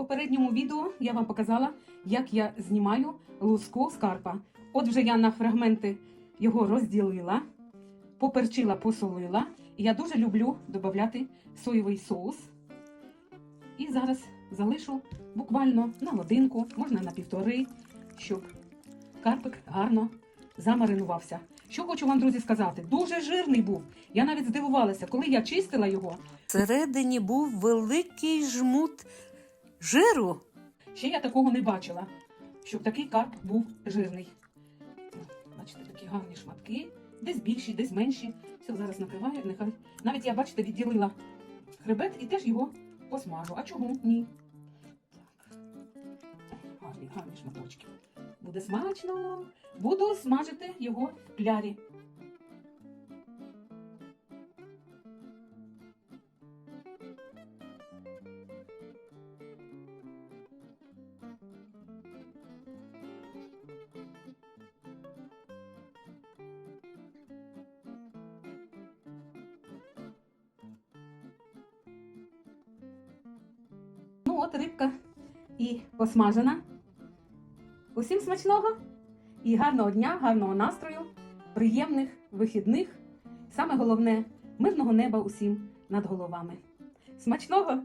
попередньому відео я вам показала, як я знімаю луску з карпа. От вже я на фрагменти його розділила, поперчила, посолила. Я дуже люблю додати соєвий соус. І зараз залишу буквально на годинку, можна на півтори, щоб карпик гарно замаринувався. Що хочу вам, друзі, сказати, дуже жирний був. Я навіть здивувалася, коли я чистила його, Всередині був великий жмут жиру. Ще я такого не бачила, щоб такий карп був жирний. Бачите, такі гарні шматки, десь більші, десь менші. Все зараз накриваю, нехай. Навіть я, бачите, відділила хребет і теж його посмажу. А чого? Ні. Так. Гарні, гарні шматочки. Буде смачно. Буду смажити його в клярі. Ну от рибка і посмажена. Усім смачного і гарного дня, гарного настрою, приємних вихідних. Саме головне мирного неба усім над головами. Смачного!